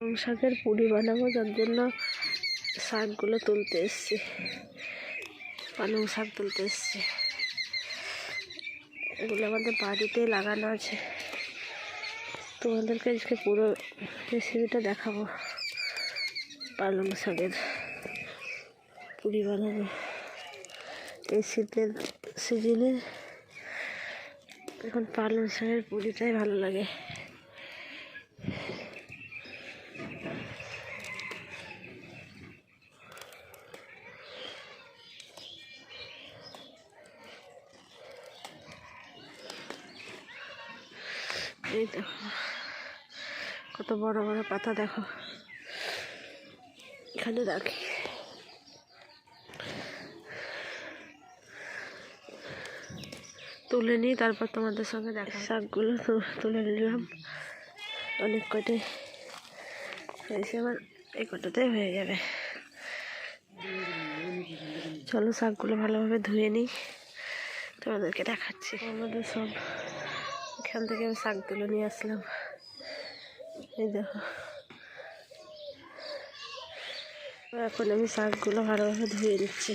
পালং শাকের পুরি বানাবো, যার জন্য শাকগুলো তুলতে এসছি। পালং শাক তুলতে এসছি। এগুলো আমাদের বাড়িতে লাগানো আছে। তোমাদেরকে আজকে পুরো রেসিপিটা দেখাবো। পালং শাকের পুরি বানাবো এই শীতের সিজনে এখন পালং শাকের পুরিটাই ভালো লাগে। এই দেখো কত বড় বড় পাতা দেখো। এখানে রাখি তুলে নিই তারপর তোমাদের সঙ্গে দেখা শাকগুলো তু- তুলে নিলাম। অনেক কটাই হয়েছে আমার এই কটাতেই হয়ে যাবে। চলো শাকগুলো ভালোভাবে ধুয়ে নিই। তোমাদেরকে দেখাচ্ছি। আমাদের সব এখান থেকে আমি শাক তুলে নিয়ে আসলাম। এই দেখো। এখন আমি শাকগুলো ভালোভাবে ধুয়ে নিচ্ছি।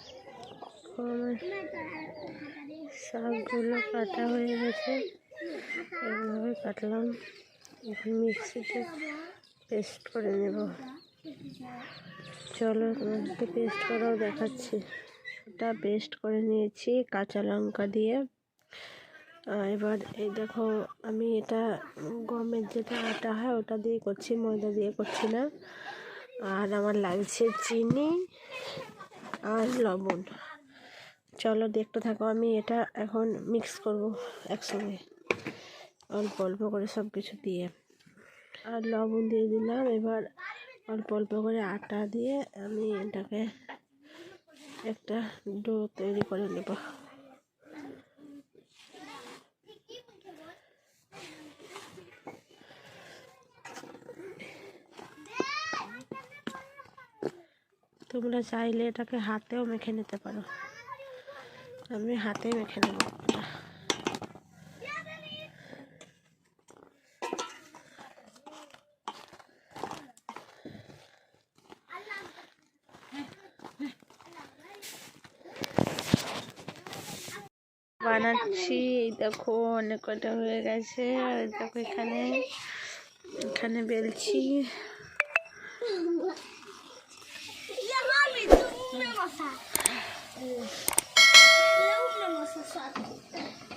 আমার শাকগুলো কাটা হয়ে গেছে। এইভাবে কাটলাম। এখন মিক্সিতে পেস্ট করে নেব। চলো তোমাদেরকে পেস্ট করাও দেখাচ্ছি। ওটা পেস্ট করে নিয়েছি কাঁচা লঙ্কা দিয়ে। এবার এই দেখো, আমি এটা গমের যেটা আটা হয়, ওটা দিয়ে করছি, ময়দা দিয়ে করছি না। আর আমার লাগছে চিনি আর লবণ। চলো দেখতে থাকো, আমি এটা এখন মিক্স করব একসঙ্গে। অল্প অল্প করে সব কিছু দিয়ে। আর লবণ দিয়ে দিলাম, এবার অল্প অল্প করে আটা দিয়ে আমি এটাকে একটা ডো তৈরি করে নেব। তোমরা চাইলে এটাকে হাতেও মেখে নিতে পারো। আমি হাতে মেখে নেব বানাচ্ছি, এই দেখো অনেক কটা হয়ে গেছে, আর দেখো এখানে এখানে বেলছি। 刷刷笔